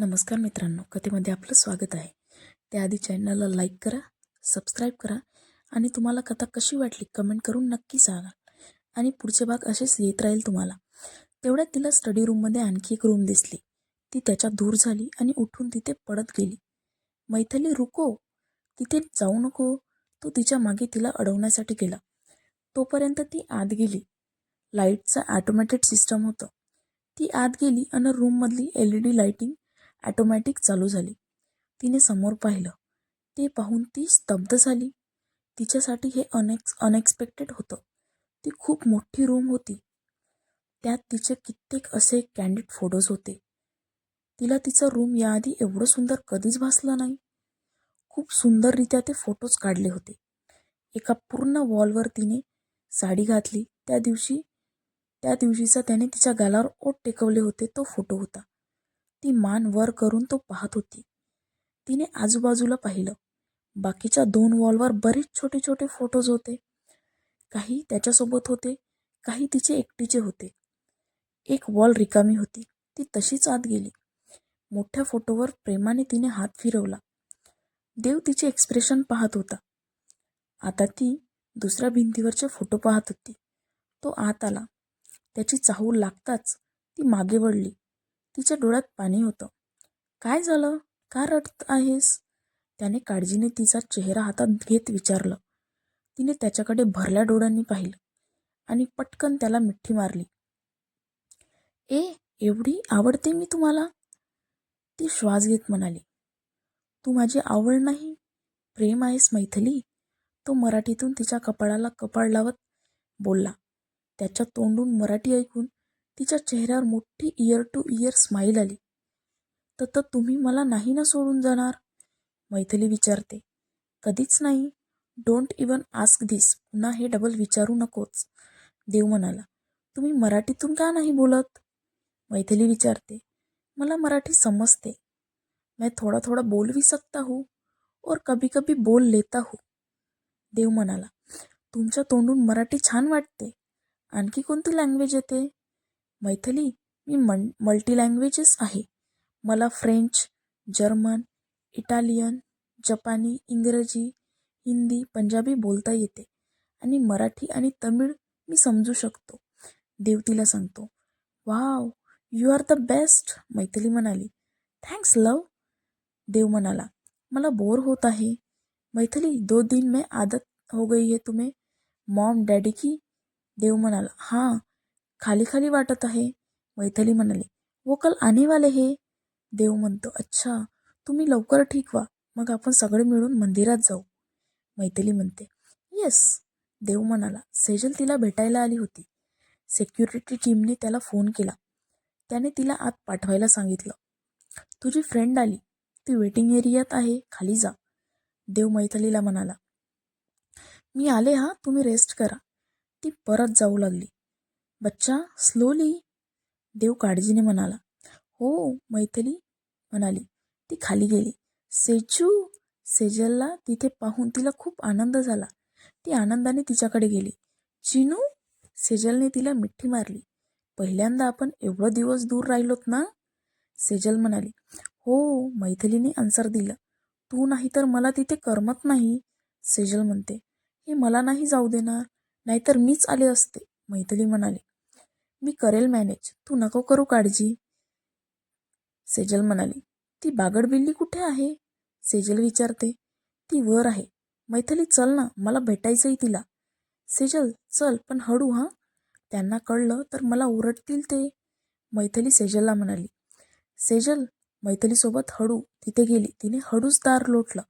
नमस्कार मित्रांनो कथेमध्ये आपलं स्वागत आहे. त्याआधी चॅनलला लाईक करा सबस्क्राईब करा आणि तुम्हाला कथा कशी वाटली कमेंट करून नक्की सांगा. आणि पुढचे भाग असेच येत राहील तुम्हाला. तेवढ्यात तिला स्टडी रूममध्ये आणखी एक रूम दिसली. ती त्याच्या दूर झाली आणि उठून तिथे पडत गेली. मैथली रुको तिथे जाऊ नको. तो तिच्यामागे तिला अडवण्यासाठी गेला. तोपर्यंत ती आत गेली. लाईटचं ॲटोमॅटेड सिस्टम होतं. ती आत गेली आणि रूममधली L E D lighting automatic चालू झाली. तिने समोर पाहिलं. ते पाहून ती स्तब्ध झाली. तिच्यासाठी हे अनेक्स अनएक्सपेक्टेड होतं. ती खूप मोठी रूम होती. त्यात तिचे कित्येक असे कॅन्डिड फोटोज होते. तिला तिचा रूम याआधी एवढं सुंदर कधीच भासलं नाही. खूप सुंदररित्या ते फोटोज काढले होते. एका पूर्ण वॉलवर तिने साडी घातली. त्या दिवशी त्या दिवशीचा त्याने तिच्या गालावर ओठ टेकवले होते. तो फोटो होता. ती मान वर करून तो पाहत होती. तिने आजूबाजूला पाहिलं. बाकीच्या दोन वॉलवर बरेच छोटे छोटे फोटोज होते. काही त्याच्यासोबत होते काही तिचे एकटीचे होते. एक वॉल रिकामी होती. ती तशीच आत गेली. मोठ्या फोटोवर प्रेमाने तिने हात फिरवला. देव तिचे एक्सप्रेशन पाहत होता. आता ती दुसऱ्या भिंतीवरचे फोटो पाहत होती. तो आत आला. त्याची चाहूल लागताच ती मागे वळली. तिच्या डोळ्यात पाणी होतं. काय झालं? का रडत आहेस? त्याने काळजीने तिचा चेहरा हातात घेत विचारलं. तिने त्याच्याकडे भरल्या डोळ्यांनी पाहिलं आणि पटकन त्याला मिठी मारली. ए एवढी आवडते मी तुम्हाला? ती श्वास घेत म्हणाली. तू माझी आवड नाही? प्रेम आहेस मैथिली? तो मराठीतून तिच्या कपाळाला कपाळ लावत बोलला. त्याच्या तोंडून मराठी ऐकून तिच्या चेहऱ्यावर मोठी इयर टू इयर स्माईल आली. तर तर तुम्ही मला नाही ना सोडून जाणार? मैथिली विचारते. कधीच नाही. डोंट इवन आस्क धिस पुन्हा हे डबल विचारू नकोच. देव म्हणाला. तुम्ही मराठीतून का नाही बोलत? मैथिली विचारते. मला मराठी समजते. मैं थोडा थोडा बोल भी सकता हूँ और कभी कभी बोल लेता हूँ. देव म्हणाला. तुमच्या तोंडून मराठी छान वाटते. आणखी कोणती लँग्वेज येते? मैथिली मी मन मल्टी लँग्वेजेस आहे. मला फ्रेंच जर्मन इटालियन जपानी इंग्रजी हिंदी पंजाबी बोलता येते. आणि मराठी आणि तमिळ मी समजू शकतो. देव तिला सांगतो. Wow you are the best Maithili म्हणाली. थँक्स लव देव म्हणाला. मला बोर होत आहे. मैथिली दो दिन में आदत हो गई है तुम्हें? मॉम डॅडी की? देव म्हणाला. हां खाली खाली वाटत आहे. मैथिली म्हणाली वो कल आने वाले हे. देव म्हणतो अच्छा तुम्ही लवकर ठीक व्हा मग आपण सगळे मिळून मंदिरात जाऊ. मैथिली म्हणते येस. देव म्हणाला सेजल तिला भेटायला आली होती. सेक्युरिटी टीमने त्याला फोन केला. त्याने तिला आत पाठवायला सांगितलं. तुझी फ्रेंड आली. ती वेटिंग एरियात आहे खाली जा. देव मैथलीला म्हणाला मी आले हा तुम्ही रेस्ट करा. ती परत जाऊ लागली. बच्चा स्लोली देव काळजीने म्हणाला. हो मैथिली म्हणाली. ती खाली गेली. सेजू सेजलला तिथे पाहून तिला खूप आनंद झाला. ती आनंदाने तिच्याकडे गेली. चिनू सेजलने तिला मिठी मारली. पहिल्यांदा आपण एवढं दिवस दूर राहिलोत ना? सेजल म्हणाली. हो मैथिलीने आन्सर दिलं. तू नाही तर मला तिथे करमत नाही सेजल म्हणते. हे मला नाही जाऊ देणार. नाहीतर मीच आले असते मैथिली म्हणाली. मी करेल मॅनेज. तू नको करू काळजी. सेजल म्हणाली ती बागडबिल्ली कुठे आहे? सेजल विचारते ती वर आहे. मैथली चल ना मला भेटायचंय तिला. सेजल चल पण हळू हां. त्यांना कळलं तर मला ओरडतील ते. मैथली सेजलला म्हणाली सेजल मैथलीसोबत हळू. तिथे गेली. तिने हळूच दार लोटलं.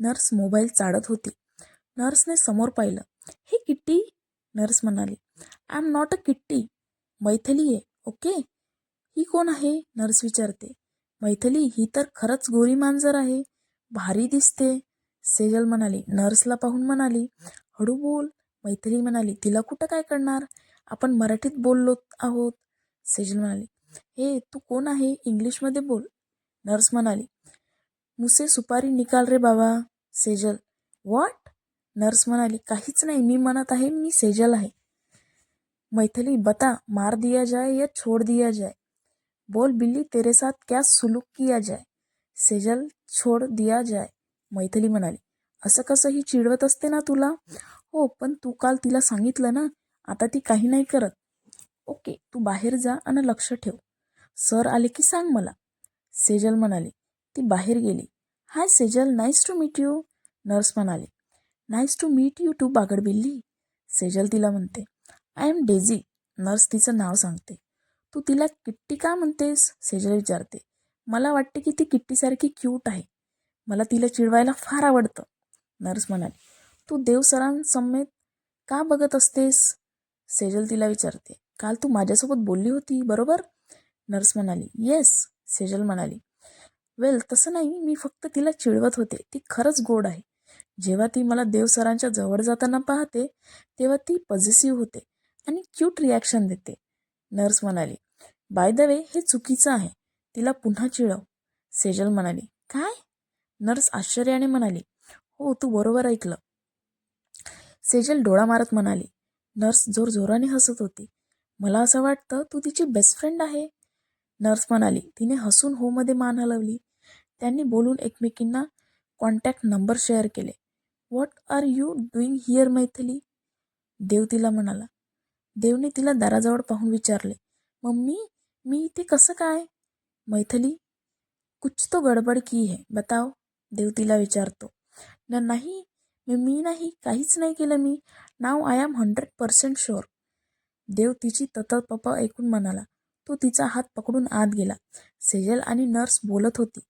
नर्स मोबाईल चाडत होती. नर्सने समोर पाहिलं हे किट्टी? नर्स म्हणाली I am not a Kitty Maithili आहे ओके? ही कोण आहे? नर्स विचारते. मैथिली ही तर खरंच गोरी मांजर आहे. भारी दिसते. सेजल म्हणाली नर्सला पाहून म्हणाली हळू बोल. मैथिली म्हणाली तिला कुठं काय करणार? आपण मराठीत बोललो आहोत. सेजल म्हणाली हे तू कोण आहे? इंग्लिशमध्ये बोल. नर्स म्हणाली मुसे सुपारी निकाल रे बाबा. सेजल व्हॉट नर्स म्हणाली काहीच नाही मी म्हणत आहे मी सेजल आहे. मैथिली बता मार दिया जाए या छोड़ दिया जाए? बोल बिल्ली तेरे साथ क्या सुलूक किया जाय सेजल छोड दिया जाय मैथिली म्हणाली. असं कसं ही चिडवत असते ना तुला? हो पण तू काल तिला सांगितलं ना आता ती काही नाही करत. ओके तू बाहेर जा आणि लक्ष ठेव. सर आले की सांग मला. सेजल म्हणाली. ती बाहेर गेली. Hi Sejal nice to meet you nurse म्हणाली. Nice to meet you too बागडबिल्ली Sejal तिला म्हणते. आय एम डेझी नर्स तिचं नाव सांगते. तू तिला किट्टी का म्हणतेस? सेजल विचारते. मला वाटते की ती किट्टीसारखी क्यूट आहे. मला तिला चिडवायला फार आवडतं. नर्स म्हणाली तू देवसरांसमेत का बघत असतेस? सेजल तिला विचारते काल तू माझ्यासोबत बोलली होती बरोबर? नर्स म्हणाली येस. सेजल म्हणाली वेल तसं नाही मी फक्त तिला चिडवत होते. ती खरंच गोड आहे. जेव्हा ती मला देवसरांच्या जवळ जाताना पाहते तेव्हा ती पॉझिटिव्ह होते. आणि क्यूट रिॲक्शन देते. नर्स म्हणाली बाय द वे हे चुकीचं आहे. तिला पुन्हा चिडव. सेजल म्हणाली काय? नर्स आश्चर्याने म्हणाली हो तू बरोबर ऐकलं. सेजल डोळा मारत म्हणाली नर्स जोर जोराने हसत होती. मला असं वाटतं तू तिची बेस्ट फ्रेंड आहे. नर्स म्हणाली तिने हसून होमध्ये मान हलवली. त्यांनी बोलून एकमेकींना कॉन्टॅक्ट नंबर शेअर केले. What are you doing here Maithili? Dev तिला म्हणाला देवने तिला दाराजवळ पाहून विचारले मम्मी मी इथे कसं काय? मैथली कुछ तो गडबड की है बताव देव तिला विचारतो. न नाही मी मी नाही काहीच नाही केलं मी. Now I am hundred percent sure Dev तिची ततपप ऐकून म्हणाला. तो तिचा हात पकडून आत गेला. सेजल आणि नर्स बोलत होती.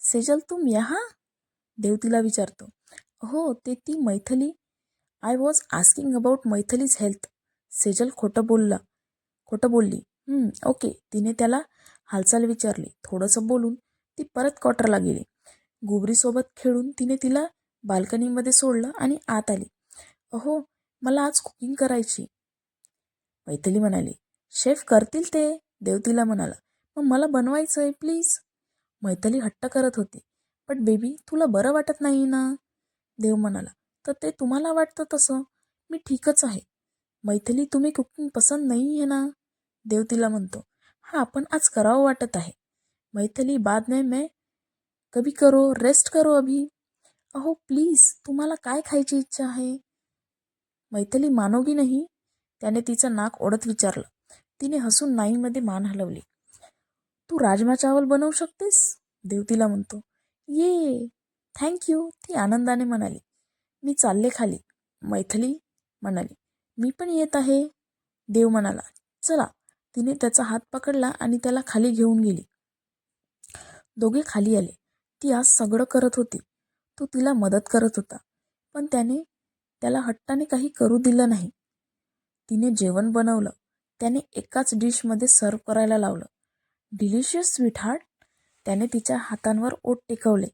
सेजल तुम यहा? देव तिला विचारतो. हो ते ती Maithili. I was asking about Maithili's health Sejal खोटं बोलला. खोटं बोलली. ओके. तिने त्याला हालचाल विचारली. थोडंसं बोलून ती परत क्वार्टरला गेली. गुबरीसोबत खेळून तिने तिला बाल्कनीमध्ये सोडलं आणि आत आली. अहो मला आज कुकिंग करायची. मैथिली म्हणाली शेफ करतील ते. देव तिला म्हणाला मग मला बनवायचं आहे प्लीज. मैथिली हट्ट करत होती पण बेबी तुला बरं वाटत नाही ना? देव म्हणाला तर ते तुम्हाला वाटतं तसं. मी ठीकच आहे. मैथिली तुम्ही कुकिंग पसंत नाही आहे ना? देव तिला म्हणतो हां पण आज करावं वाटत आहे. मैथिली बाद में मैं. कभी करो रेस्ट करो अभी. अहो प्लीज तुम्हाला काय खायची इच्छा आहे? मैथिली मानोगी नाही. त्याने तिचं नाक ओढत विचारलं. तिने हसून नाईमध्ये मान हलवली. तू राजमा चावल बनवू शकतेस? देव तिला म्हणतो. ये थँक्यू ती आनंदाने म्हणाली. मी चालले खाली. मैथिली म्हणाली. मी पण येत आहे. देव म्हणाला. चला. तिने त्याचा हात पकडला आणि त्याला खाली घेऊन गेली. दोघे खाली आले. ती आज सगळं करत होती. तो तिला मदत करत होता. पण त्याने त्याला हट्टाने काही करू दिलं नाही. तिने जेवण बनवलं. त्याने एकाच डिशमध्ये सर्व करायला लावलं. डिलिशियस स्वीट हार्ट त्याने तिच्या हातांवर ओट टेकवले.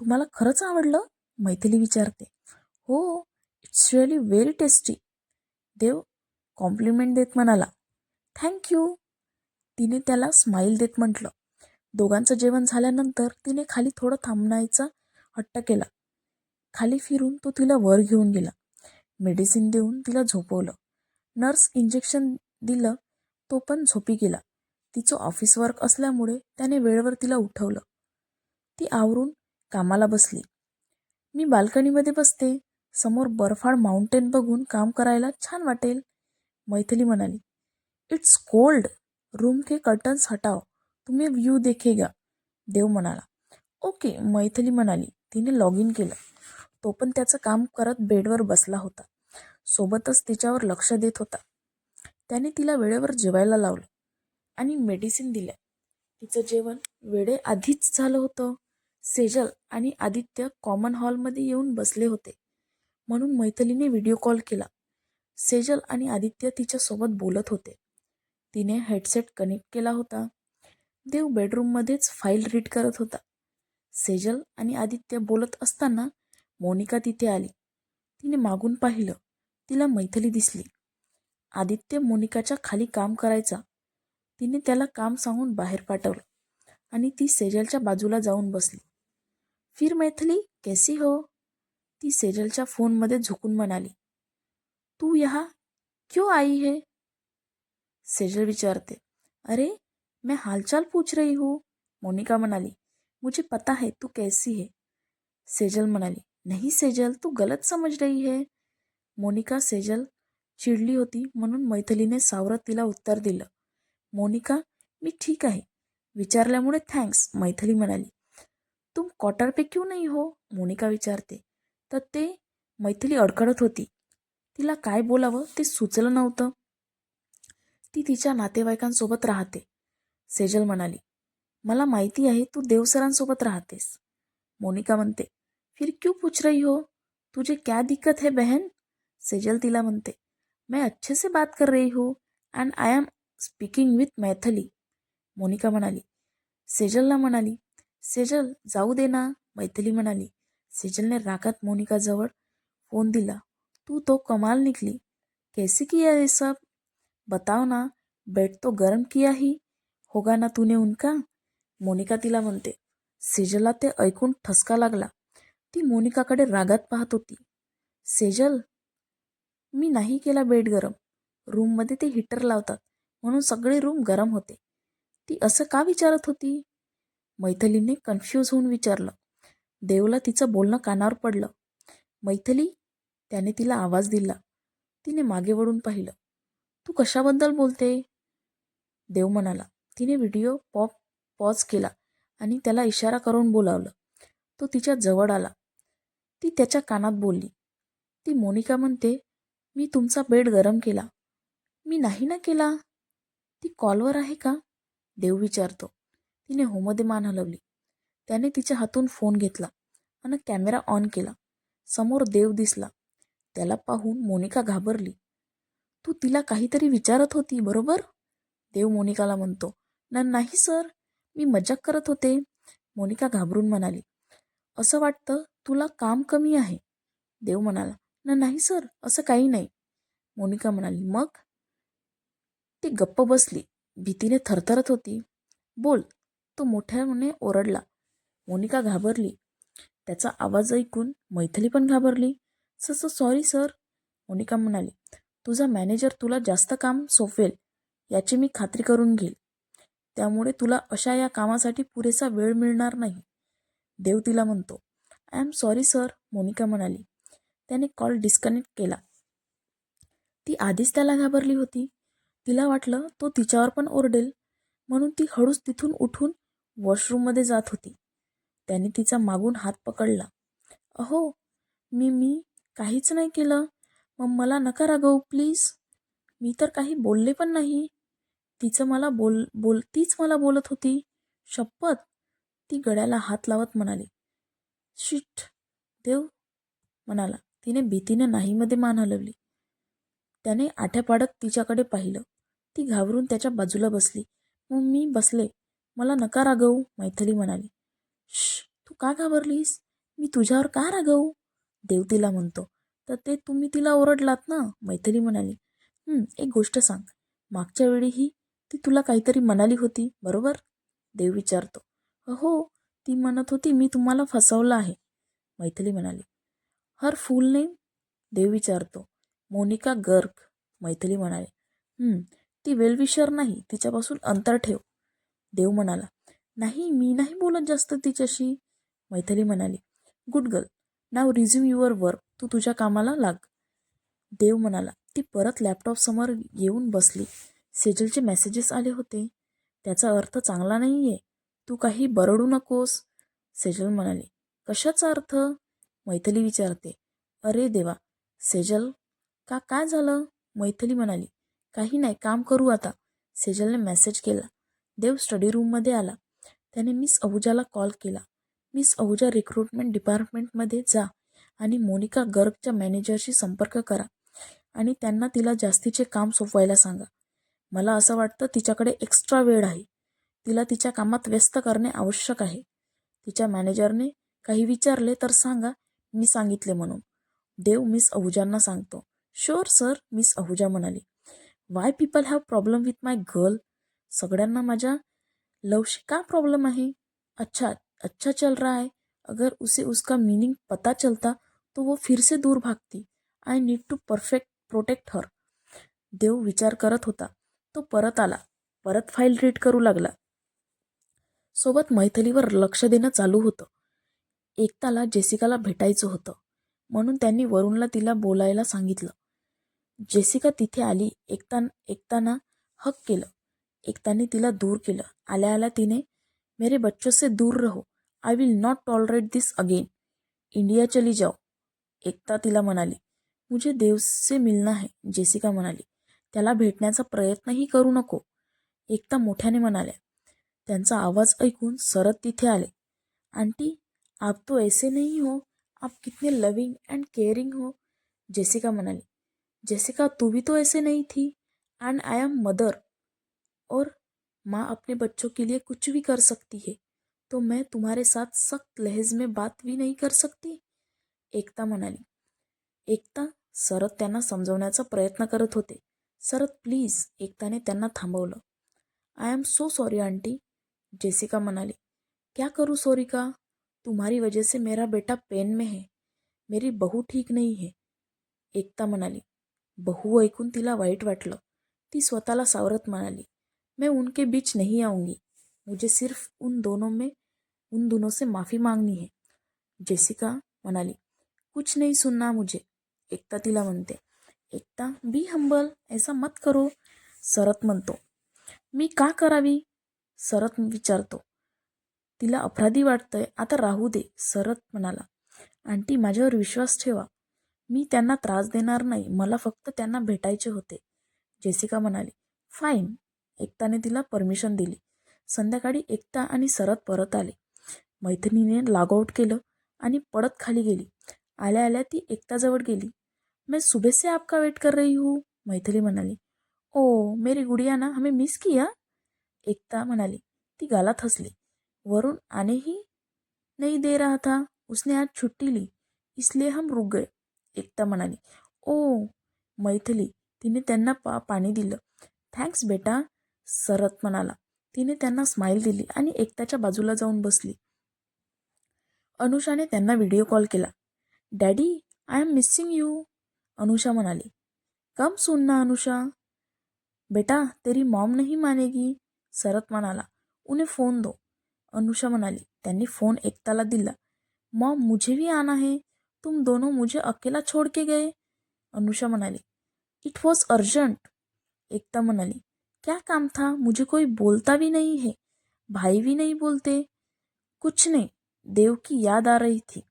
तुम्हाला खरंच आवडलं? मैथिली विचारते. हो it's really very tasty. Dev compliment देत म्हणाला थँक्यू तिने त्याला स्माईल देत म्हटलं. दोघांचं जेवण झाल्यानंतर तिने खाली थोडं थांबण्याचा हट्ट केला. खाली फिरून तो तिला वर घेऊन गेला. मेडिसिन देऊन तिला झोपवलं. नर्स इंजेक्शन दिलं तो पण झोपी गेला. तिचं ऑफिस वर्क असल्यामुळे त्याने वेळेवर तिला उठवलं. ती आवरून कामाला बसली. मी बाल्कनीमध्ये बसते. समोर बर्फाळ माउंटेन बघून काम करायला छान वाटेल मैथिली म्हणाली. इट्स कोल्ड रूम के कर्टन्स हटाव तुम्ही व्ह्यू देखेगा देव म्हणाला. ओके मैथिली म्हणाली. तिने लॉग इन केलं. तो पण त्याचं काम करत बेडवर बसला होता. सोबतच तिच्यावर लक्ष देत होता. त्याने तिला वेळेवर जेवायला लावलं आणि मेडिसिन दिल्या तिचं जेवण वेळे आधीच झालं होतं. सेजल आणि आदित्य कॉमन हॉलमध्ये येऊन बसले होते. म्हणून मैथिलीने व्हिडिओ कॉल केला. सेजल आणि आदित्य तिच्यासोबत बोलत होते. तिने हेडसेट कनेक्ट केला होता. देव बेडरूममध्येच फाईल रीड करत होता. सेजल आणि आदित्य बोलत असताना मोनिका तिथे आली. तिने मागून पाहिलं. तिला मैथिली दिसली. आदित्य मोनिकाच्या खाली काम करायचा. तिने त्याला काम सांगून बाहेर पाठवलं आणि ती सेजलच्या बाजूला जाऊन बसली. फिर मैथिली कैसी हो? ती सेजलच्या फोनमध्ये झुकून म्हणाली, तू यहा क्यों आई है? सेजल विचारते, अरे, मैं हालचाल पूछ रही हूँ. मोनिका म्हणाली, मुझे पता है तू कैसी है. सेजल म्हणाली, नहीं सेजल, तू गलत समझ रही है. मोनिका सेजल चिडली होती म्हणून मैथिलीने सावरत तिला उत्तर दिलं, मोनिका, मी ठीक आहे. विचारल्यामुळे थँक्स, मैथिली म्हणाली, तुम क्वार्टर पे क्यों नहीं हो? मोनिका विचारते तर ते मैथिली अडखडत होती. तिला काय बोलावं ते सुचलं नव्हतं. ती तिच्या नातेवाईकांसोबत राहते. सेजल म्हणाली मला माहिती आहे तू देवसरांसोबत राहतेस. मोनिका म्हणते फिर क्यों पूछ रही हो? तुझे क्या दिक्कत है बहन? सेजल तिला म्हणते मैं अच्छे से बात कर रही हूँ and I am speaking with Maithili. Monica म्हणाली सेजलला म्हणाली सेजल जाऊ दे ना. मैथिली म्हणाली सेजलने रागात मोनिकाजवळ फोन दिला. तू तो कमाल निकली कैसे किया ये सब? बताओ ना बेड तो गरम किया ही. होगा ना तूने उनका? मोनिका तिला म्हणते. सेजलला ते ऐकून ठसका लागला. ती मोनिकाकडे रागात पाहत होती. सेजल मी नाही केला बेड गरम. रूममध्ये ते हीटर लावतात. म्हणून सगळे रूम गरम होते. ती असं का विचारत होती? मैथिलीने कन्फ्यूज होऊन विचारलं. देवला तिचं बोलणं कानावर पडलं. मैथिली? त्याने तिला आवाज दिला. तिने मागे वळून पाहिलं. तू कशाबद्दल बोलते? देव म्हणाला. तिने व्हिडिओ पॉप पॉज केला आणि त्याला इशारा करून बोलावलं. तो तिच्या जवळ आला. ती त्याच्या कानात बोलली. ती मोनिका म्हणते मी तुमचा बेड गरम केला. मी नाही ना केला. ती कॉलवर आहे का? देव विचारतो. तिने होमध्ये मान हलवली. त्याने तिच्या हातून फोन घेतला. आणि कॅमेरा ऑन केला. समोर देव दिसला. त्याला पाहून मोनिका घाबरली. तू तिला काहीतरी विचारत होती बरोबर? देव मोनिकाला म्हणतो. न नाही सर. मी मजाक करत होते. मोनिका घाबरून म्हणाली. असं वाटतं तुला काम कमी आहे. देव म्हणाला. ना नाही सर. असं काही नाही. मोनिका म्हणाली. मग? ती गप्प बसली. भीतीने थरथरत होती. बोल. तो मोठ्याने ओरडला. मोनिका घाबरली. त्याचा आवाज ऐकून मैथिली पण घाबरली. स सॉरी सर मोनिका म्हणाली तुझा मॅनेजर तुला जास्त काम सोपवेल याची मी खात्री करून घेईल. त्यामुळे तुला अशा या कामासाठी पुरेसा वेळ मिळणार नाही. देव तिला म्हणतो I am sorry sir Monica म्हणाली. त्याने कॉल डिस्कनेक्ट केला. ती आधीच त्याला घाबरली होती. तिला वाटलं तो तिच्यावर पण ओरडेल म्हणून ती हळूच तिथून उठून वॉशरूममध्ये जात होती. त्याने तिचा मागून हात पकडला. अहो मी मी काहीच नाही केलं. मग मला नका रागवू प्लीज. मी तर काही बोलले पण नाही. तिचं मला बोल बोल तीच मला बोलत होती. शपथ. ती गळ्याला हात लावत म्हणाली. शिट देव म्हणाला. तिने भीतीने नाहीमध्ये मान हलवली. त्याने आठ्या पाडत तिच्याकडे पाहिलं. ती घाबरून त्याच्या बाजूला बसली. मग मी बसले. मला नका रागवू मैथिली म्हणाली. श तू का घाबरलीस? मी तुझ्यावर का रागवू? देव तिला म्हणतो तर ते तुम्ही तिला ओरडलात ना? मैथिली म्हणाली एक गोष्ट सांग. मागच्या वेळीही ती तुला काहीतरी म्हणाली होती बरोबर? देव विचारतो हो ती म्हणत होती मी तुम्हाला फसवलं आहे. मैथिली म्हणाली हर फुल नेम देव विचारतो मोनिका गर्ग. मैथिली म्हणाली ती वेलविशर नाही तिच्यापासून अंतर ठेव. देव म्हणाला नाही मी नाही बोलत जास्त तिच्याशी. मैथिली म्हणाली good girl now resume your work तू तुझ्या कामाला लाग. देव म्हणाला ती परत लॅपटॉपसमोर येऊन बसली. सेजलचे मेसेजेस आले होते. त्याचा अर्थ चांगला नाही आहे तू काही बरडू नकोस. सेजल म्हणाली कशाचा अर्थ? मैथली विचारते अरे देवा सेजल का काय झालं? मैथली म्हणाली काही नाही काम करू आता. सेजलने मेसेज केला. देव स्टडी रूममध्ये आला. त्याने मिस अहुजाला कॉल केला. मिस अहुजा रिक्रुटमेंट डिपार्टमेंटमध्ये जा आणि मोनिका गर्गच्या मॅनेजरशी संपर्क करा आणि त्यांना तिला जास्तीचे काम सोपवायला सांगा. मला असं वाटतं तिच्याकडे एक्स्ट्रा वेळ आहे. तिला तिच्या कामात व्यस्त करणे आवश्यक आहे. तिच्या मॅनेजरने काही विचारले तर सांगा मी सांगितले म्हणून. देव मिस अहुजांना सांगतो. शुअर सर मिस अहुजा म्हणाली. Why people have problem with my girl सगळ्यांना माझ्या लवशी का प्रॉब्लेम आहे? अच्छा अच्छा चल रहा है। अगर उसे उसका मीनिंग पता चलता तो वो फिर से दूर भागती। I need to perfect protect her Dev विचार करत होता तो परत आला. परत फाईल रीड करू लागला. सोबत मैथलीवर लक्ष देणं चालू होतं. एकताला जेसिकाला भेटायचं होतं. म्हणून त्यांनी वरुणला तिला बोलायला सांगितलं. जेसिका तिथे आली एकता एकताना हक केलं. एकताने तिला दूर केलं. आल्या आला तिने, मेरे बच्चों से दूर रहो. I will not tolerate this again India चली जाओ. एकता तिला म्हणाली, मुझे देव से मिलना है, जेसिका म्हणाली, त्याला भेटण्याचा प्रयत्नही करू नको. एकता मोठ्याने म्हणाल्या, त्यांचा आवाज़ ऐकून सरत तिथे आले. आंटी, आप तो ऐसे नहीं हो. आप कितने लविंग एंड केयरिंग हो. जेसिका म्हणाली, जेसिका, तू भी तो ऐसे नहीं थी. एंड आई एम मदर और माँ अपने बच्चों के लिए कुछ भी कर सकती है तो मैं तुम्हारे साथ सख्त लहज में बात भी नहीं कर सकती। एकता म्हणाली. एकता सरत त्यांना समजवण्याचा प्रयत्न करत होते. सरत प्लीज एकताने त्यांना थांबवलं. I am so sorry aunty. Jessica म्हणाली. क्या करूँ सॉरी का तुम्हारी वजह से मेरा बेटा पेन में है. मेरी बहू ठीक नहीं है. एकता म्हणाली. बहू ऐकून तिला वाईट वाटलं. ती स्वतःला सावरत म्हणाली. मैं उनके बीच नहीं आऊँगी। मुझे सिर्फ़ उन दोनों में, उन दोनों से माफ़ी मांगनी है। जेसिका मनाली, कुछ नहीं सुनना मुझे। एकता तिला म्हणते एकता बी हंबल ऐसा मत करो। सरत म्हणतो, मी का करावी? सरत विचारतो, तिला अपराधी वाटतंय, आता राहू दे सरत म्हणाला. आंटी, माझ्यावर विश्वास ठेवा. मी त्यांना त्रास देणार नाही, मला फक्त त्यांना भेटायचे होते. जेसिका म्हणाली फाईन एकताने तिला परमिशन दिली. संध्याकाळी एकता आणि सरत परत आले. मैत्रिणीने लागआउट केलं आणि पडत खाली गेली. आल्या आल्या ती एकताजवळ गेली. मैं सुबह से आपका वेट कर रही हूँ मैथिली म्हणाली. ओ मेरी गुड़िया ना हमें मिस किया? एकता म्हणाली. ती गालात हसली. वरुण आने ही नहीं दे रहा था उसने आज छुट्टी ली इसलिए हम रुक गए. एकता म्हणाली. ओ मैथिली तिने त्यांना पा पाणी दिलं. थँक्स बेटा सरत म्हणाला. तिने त्यांना स्माईल दिली आणि एकताच्या बाजूला जाऊन बसली. अनुषाने त्यांना व्हिडिओ कॉल केला. Daddy I am missing you Anusha म्हणाली. कम सुन ना अनुषा. बेटा तेरी मॉम नहीं मानेगी. सरत म्हणाला. उन्हें फ़ोन दो. अनुषा म्हणाली. त्यांनी फोन एकताला दिला. मॉम मुझे भी आना है. तुम दोनों मुझे अकेला छोड़ के गए. अनुषा म्हणाली. इट वॉज अर्जंट एकता म्हणाली. क्या काम था? मुझे कोई बोलता भी नहीं है, भाई भी नहीं बोलते। कुछ नहीं, देव की याद आ रही थी।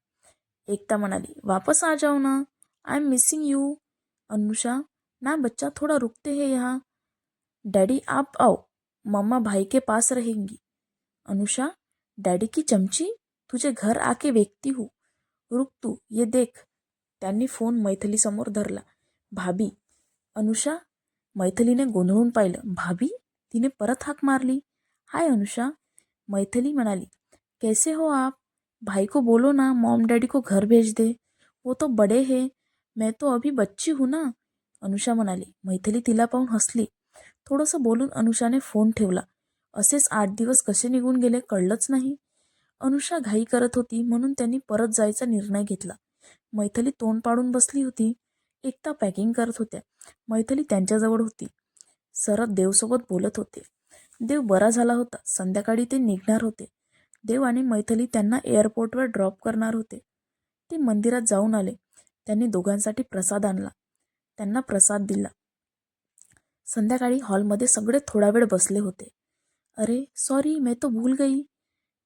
एकता म्हणाली वापस आ जाओ ना। I am missing you Anusha, ना बच्चा थोड़ा रुकते हैं यहाँ। डैडी, आप आओ। मम्मा भाई के पास रहेंगी। अनुषा, डैडी की चमची? तुझे घर आके वेखती हूँ। रुक तू, ये देख। त्यांनी फ़ोन मैथिलीसमोर धरला। भाभी, अनुषा मैथिलीने गोंधळून पाहिलं. भाभी तिने परत हाक मारली. हाय अनुषा. मैथिली म्हणाली कैसे हो आप? भाई को बोलो ना मॉम डॅडी को घर भेज दे. वो तो बड़े है. मैं तो अभी बच्ची हूँ ना. अनुषा म्हणाली. मैथिली तिला पाहून हसली. थोडंसं बोलून अनुषाने फोन ठेवला. असेच आठ दिवस कसे निघून गेले कळलंच नाही. अनुषा घाई करत होती म्हणून त्यांनी परत जायचा निर्णय घेतला. मैथिली तोंड पाडून बसली होती. एकता पॅकिंग करत होत्या. मैथिली त्यांच्याजवळ होती. सरत देवसोबत बोलत होते. देव बरा झाला होता. संध्याकाळी ते निघणार होते. देव आणि मैथिली त्यांना एअरपोर्टवर ड्रॉप करणार होते. ते मंदिरात जाऊन आले. त्यांनी दोघांसाठी प्रसाद आणला. त्यांना प्रसाद दिला. संध्याकाळी हॉलमध्ये सगळे थोडा वेळ बसले होते. अरे सॉरी मैं तो भूल गई.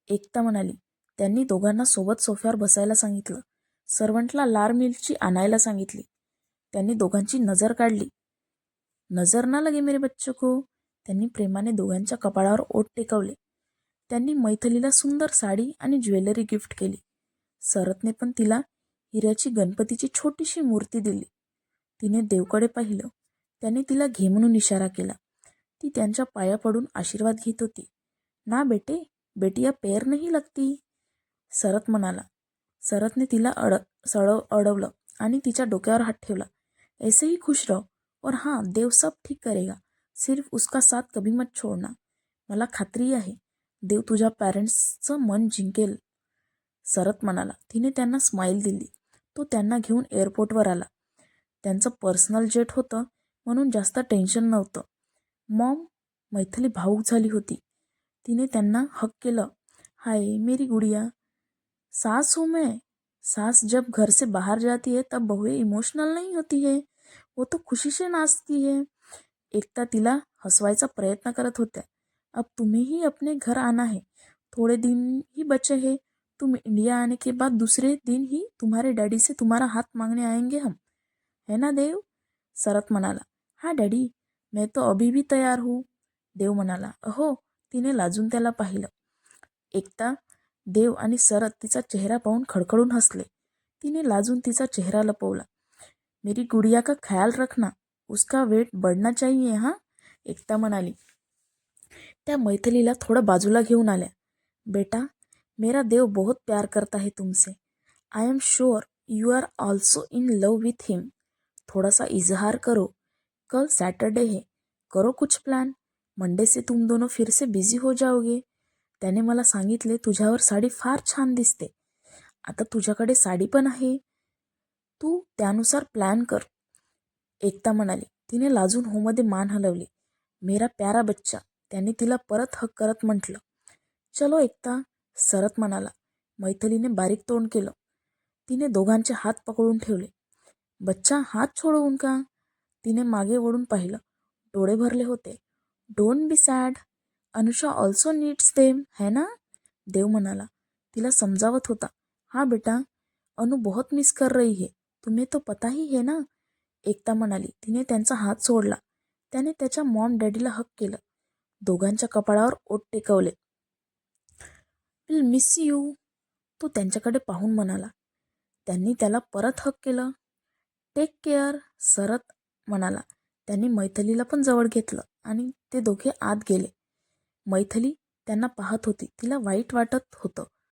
एकता म्हणाली. त्यांनी दोघांना सोबत सोफ्यावर बसायला सांगितलं. सर्वंटला लाल मिरची आणायला सांगितली. त्यांनी दोघांची नजर काढली. नजर ना लगे मेरे बच्चो को त्यांनी प्रेमाने दोघांच्या कपाळावर ओठ टेकवले. त्यांनी मैथलीला सुंदर साडी आणि ज्वेलरी गिफ्ट केली. सरतने पण तिला हिऱ्याची गणपतीची छोटीशी मूर्ती दिली. तिने देवकडे पाहिलं. त्याने तिला घे म्हणून इशारा केला. ती त्यांच्या पाया पडून आशीर्वाद घेत होती. ना बेटे बेटिया पेर नाही लगती? सरत म्हणाला. सरतने तिला अड सळव अडवलं आणि तिच्या डोक्यावर हात ठेवला. ऐसे ही खुश रहो। और हाँ देव सब ठीक करेगा। सिर्फ़ उसका साथ कभी मत छोड़ना। मला खात्री आहे, देव तुझ्या पॅरेंट्सचं मन जिंकेल. सरत म्हणाला. तिने त्यांना स्माईल दिली. तो त्यांना घेऊन एअरपोर्टवर आला. त्यांचं पर्सनल जेट होतं म्हणून जास्त टेन्शन नव्हतं. मॉम, मैथिली भावूक झाली होती. तिने त्यांना हक केलं. हाय, मेरी गुड़िया. सास हूँ मैं. सास जब घर से बाहर जाती है, तब बहुएँ इमोशनल नहीं होती है. वो तो खुशी से नाचती है। एकता तिला हसवायचा प्रयत्न करत होत्या. अब तुम्हें ही अपने घर आना है. थोड़े दिन ही बचे हैं. तुम इंडिया आने के बाद दूसरे दिन ही तुम्हारे डैडी से तुम्हारा हाथ मांगने आएंगे हम। है ना देव? शरत म्हणाला. हा डॅडी मैं तो अभी भी तयार हूँ. देव म्हणाला. अहो तिने लाजून त्याला पाहिलं. एकता देव आणि सरत तिचा चेहरा पाहून खडखडून हसले. तिने लाजून तिचा चेहरा लपवला. मेरी गुड़िया का ख्याल रखना उसका वेट बढ़ना चाहिए हां? एकता म्हणाली त्या मैथिलीला थोडं बाजूला घेऊन आल्या. बेटा मेरा देव बहुत प्यार करता है तुमसे. I am sure you are also in love with him थोड़ा सा इजहार करो. कल सैटरडे है. करो कुछ प्लॅन. मंडे से तुम दोनों फिर से बिझी हो जाओगे. त्याने मला सांगितले तुझ्यावर साडी फार छान दिसते. आता तुझ्याकडे साडी पण आहे. तू त्यानुसार प्लॅन कर. एकता म्हणाली. तिने लाजून होमध्ये मान हलवली. मेरा प्यारा बच्चा त्याने तिला परत हक करत म्हटलं. चलो एकता सरत म्हणाला. मैथिलीने बारीक तोंड केलं. तिने दोघांचे हात पकडून ठेवले. बच्चा हात सोडवून का? तिने मागे वळून पाहिलं. डोळे भरले होते. Don't be sad Anusha also needs them है ना? देव म्हणाला. तिला समजावत होता. हा बेटा अनु बहुत मिस कर रही है. तुम्ही तो पताही हे ना? एकता म्हणाली. तिने त्यांचा हात सोडला. त्याने त्याच्या मॉम डॅडीला हक केलं. दोघांच्या कपाळावर ओट टेकवले. विल मिस यू तो त्यांच्याकडे पाहून म्हणाला. त्यांनी त्याला परत हक केलं. टेक केअर सरत म्हणाला. त्यांनी मैथलीला पण जवळ घेतलं आणि ते दोघे आत गेले. मैथली त्यांना पाहत होती. तिला वाईट वाटत होतं.